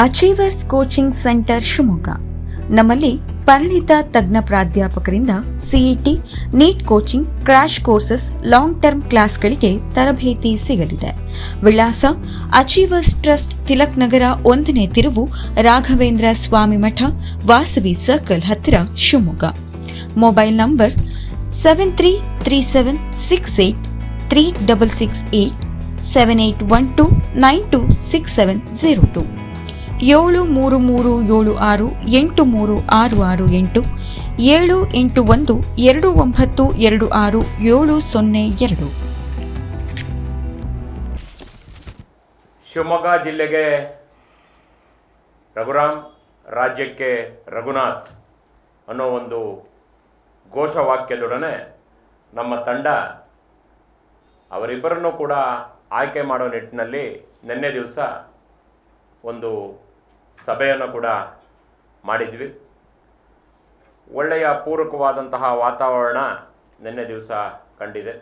Achievers coaching centre Shivamogga. ನಮ್ಮಲ್ಲಿ ಪರಿಣಿತ ತಜ್ಞ ಪ್ರಾಧ್ಯಾಪಕರಿಂದ CET NEET coaching crash courses long term ಕ್ಲಾಸ್ಗಳಿಗೆ ತರಬೇತಿ ಸಿಗಲಿದೆ. ವಿಳಾಸ ಅಚೀವರ್ಸ್ ಟ್ರಸ್ಟ್ ತಿಲಕ್ ನಗರ ಒಂದನೇ ತಿರುವು ರಾಘವೇಂದ್ರ ಸ್ವಾಮಿ ಮಠ, ವಾಸವಿ ಸರ್ಕಲ್ ಹತ್ತಿರ Shivamogga. Mobile number seven three three seven six eight three double six eight seven eight one two nine two six seven zero two ಏಳು ಮೂರು ಮೂರು ಏಳು ಆರು ಎಂಟು ಮೂರು ಆರು ಆರು ಎಂಟು, ಏಳು ಎಂಟು ಒಂದು ಎರಡು ಒಂಬತ್ತು ಎರಡು ಆರು ಏಳು ಸೊನ್ನೆ ಎರಡು. ಶಿವಮೊಗ್ಗ ಜಿಲ್ಲೆಗೆ ರಘುರಾಮ್, ರಾಜ್ಯಕ್ಕೆ ರಘುನಾಥ್ ಅನ್ನೋ ಒಂದು ಘೋಷವಾಕ್ಯದೊಡನೆ ನಮ್ಮ ತಂಡ ಅವರಿಬ್ಬರನ್ನು ಕೂಡ ಆಯ್ಕೆ ಮಾಡೋ ನಿಟ್ಟಿನಲ್ಲಿ ನಿನ್ನೆ ದಿವಸ ಒಂದು ಸಭೆಯನ್ನು ಕೂಡ ಮಾಡಿದ್ವಿ. ಒಳ್ಳೆಯ ಪೂರಕವಾದಂತಹ ವಾತಾವರಣ ನಿನ್ನೆ ದಿವಸ ಕಂಡಿದೆ.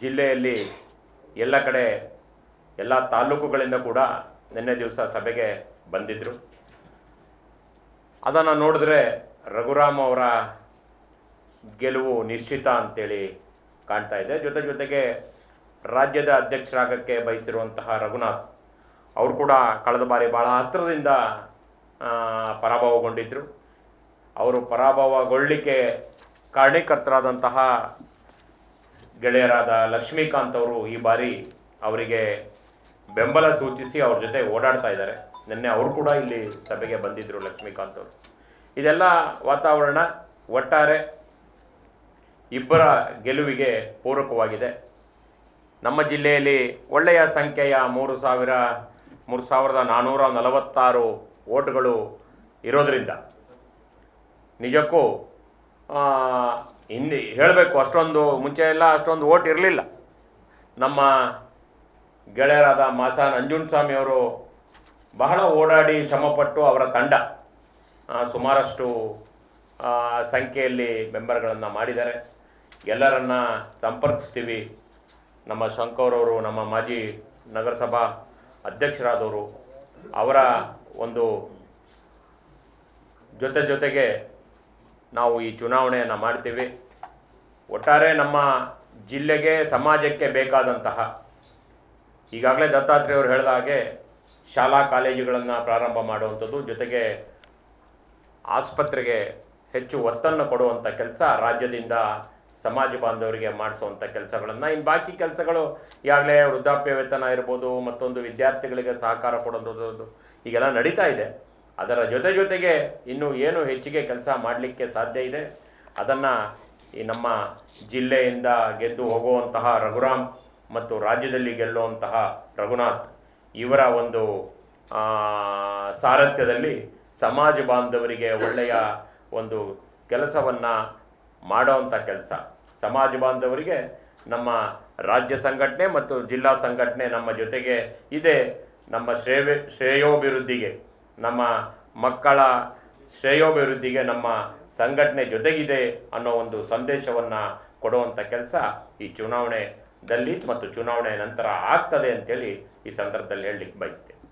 ಜಿಲ್ಲೆಯಲ್ಲಿ ಎಲ್ಲ ಕಡೆ ಎಲ್ಲ ತಾಲೂಕುಗಳಿಂದ ಕೂಡ ನಿನ್ನೆ ದಿವಸ ಸಭೆಗೆ ಬಂದಿದ್ದರು ಅದನ್ನು ನೋಡಿದ್ರೆ ರಘುರಾಮ್ ಅವರ ಗೆಲುವು ನಿಶ್ಚಿತ ಅಂತೇಳಿ ಕಾಣ್ತಾ ಇದೆ. ಜೊತೆ ಜೊತೆಗೆ ರಾಜ್ಯದ ಅಧ್ಯಕ್ಷರಾಗಕ್ಕೆ ಬಯಸಿರುವಂತಹ ರಘುನಾಥ್ ಅವರು ಕೂಡ ಕಳೆದ ಬಾರಿ ಭಾಳ ಹತ್ತಿರದಿಂದ ಪರಾಭವಗೊಂಡಿದ್ದರು ಅವರು ಪರಾಭವಗೊಳ್ಳಲಿಕ್ಕೆ ಕಾರಣೀಕರ್ತರಾದಂತಹ ಗೆಳೆಯರಾದ ಲಕ್ಷ್ಮೀಕಾಂತ್ ಅವರು ಈ ಬಾರಿ ಅವರಿಗೆ ಬೆಂಬಲ ಸೂಚಿಸಿ ಅವ್ರ ಜೊತೆ ಓಡಾಡ್ತಾ ಇದ್ದಾರೆ. ನಿನ್ನೆ ಅವರು ಕೂಡ ಇಲ್ಲಿ ಸಭೆಗೆ ಬಂದಿದ್ದರು ಲಕ್ಷ್ಮೀಕಾಂತ್ ಅವರು. ಇದೆಲ್ಲ ವಾತಾವರಣ ಒಟ್ಟಾರೆ ಇಬ್ಬರ ಗೆಲುವಿಗೆ ಪೂರಕವಾಗಿದೆ. ನಮ್ಮ ಜಿಲ್ಲೆಯಲ್ಲಿ ಒಳ್ಳೆಯ ಸಂಖ್ಯೆಯ ಮೂರು ಸಾವಿರ ಮೂರು ಸಾವಿರದ ನಾನ್ನೂರ ನಲವತ್ತಾರು ಓಟ್ಗಳು ಇರೋದರಿಂದ. ನಿಜಕ್ಕೂ ಹಿಂದಿ ಹೇಳಬೇಕು, ಅಷ್ಟೊಂದು ಮುಂಚೆ ಎಲ್ಲ ಅಷ್ಟೊಂದು ಓಟ್ ಇರಲಿಲ್ಲ. ನಮ್ಮ ಗೆಳೆಯರಾದ ಮಾಸಾ ನಂಜುಂಡಸ್ವಾಮಿ ಅವರು ಬಹಳ ಓಡಾಡಿ ಶ್ರಮಪಟ್ಟು ಅವರ ತಂಡ ಸುಮಾರಷ್ಟು ಸಂಖ್ಯೆಯಲ್ಲಿ ಮೆಂಬರ್ಗಳನ್ನು ಮಾಡಿದ್ದಾರೆ. ಎಲ್ಲರನ್ನ ಸಂಪರ್ಕಿಸ್ತೀವಿ. ನಮ್ಮ ಶಂಕರವರು ನಮ್ಮ ಮಾಜಿ ನಗರಸಭಾ ಅಧ್ಯಕ್ಷರಾದವರು, ಅವರ ಒಂದು ಜೊತೆ ಜೊತೆಗೆ ನಾವು ಈ ಚುನಾವಣೆಯನ್ನು ಮಾಡ್ತೀವಿ. ಒಟ್ಟಾರೆ ನಮ್ಮ ಜಿಲ್ಲೆಗೆ, ಸಮಾಜಕ್ಕೆ ಬೇಕಾದಂತಹ, ಈಗಾಗಲೇ ದತ್ತಾತ್ರೇಯವರು ಹೇಳಿದ ಹಾಗೆ ಶಾಲಾ ಕಾಲೇಜುಗಳನ್ನು ಪ್ರಾರಂಭ ಮಾಡುವಂಥದ್ದು, ಜೊತೆಗೆ ಆಸ್ಪತ್ರೆಗೆ ಹೆಚ್ಚು ಒತ್ತನ್ನು ಕೊಡುವಂಥ ಕೆಲಸ ರಾಜ್ಯದಿಂದ ಸಮಾಜ ಬಾಂಧವರಿಗೆ ಮಾಡಿಸುವಂಥ ಕೆಲಸಗಳನ್ನು. ಇನ್ನು ಬಾಕಿ ಕೆಲಸಗಳು ಈಗಾಗಲೇ ವೃದ್ಧಾಪ್ಯ ವೇತನ ಇರ್ಬೋದು, ಮತ್ತೊಂದು ವಿದ್ಯಾರ್ಥಿಗಳಿಗೆ ಸಹಕಾರ ಕೊಡೋದು ಈಗೆಲ್ಲ ನಡೀತಾ ಇದೆ. ಅದರ ಜೊತೆ ಜೊತೆಗೆ ಇನ್ನು ಏನು ಹೆಚ್ಚಿಗೆ ಕೆಲಸ ಮಾಡಲಿಕ್ಕೆ ಸಾಧ್ಯ ಇದೆ, ಅದನ್ನು ಈ ನಮ್ಮ ಜಿಲ್ಲೆಯಿಂದ ಗೆದ್ದು ಹೋಗುವಂತಹ ರಘುರಾಮ್ ಮತ್ತು ರಾಜ್ಯದಲ್ಲಿ ಗೆಲ್ಲುವಂತಹ ರಘುನಾಥ್ ಇವರ ಒಂದು ಸಾರಥ್ಯದಲ್ಲಿ ಸಮಾಜ ಬಾಂಧವರಿಗೆ ಒಳ್ಳೆಯ ಒಂದು ಕೆಲಸವನ್ನು ಮಾಡೋವಂಥ ಕೆಲಸ. ಸಮಾಜ ಬಾಂಧವರಿಗೆ ನಮ್ಮ ರಾಜ್ಯ ಸಂಘಟನೆ ಮತ್ತು ಜಿಲ್ಲಾ ಸಂಘಟನೆ ನಮ್ಮ ಜೊತೆಗೆ ಇದೆ. ನಮ್ಮ ಶ್ರೇಯ ಶ್ರೇಯೋಭಿವೃದ್ಧಿಗೆ, ನಮ್ಮ ಮಕ್ಕಳ ಶ್ರೇಯೋಭಿವೃದ್ಧಿಗೆ ನಮ್ಮ ಸಂಘಟನೆ ಜೊತೆಗಿದೆ ಅನ್ನೋ ಒಂದು ಸಂದೇಶವನ್ನು ಕೊಡುವಂಥ ಕೆಲಸ ಈ ಚುನಾವಣೆಯಲ್ಲಿ ಮತ್ತು ಚುನಾವಣೆ ನಂತರ ಆಗ್ತದೆ ಅಂತೇಳಿ ಈ ಸಂದರ್ಭದಲ್ಲಿ ಹೇಳಲಿಕ್ಕೆ ಬಯಸ್ತೇನೆ.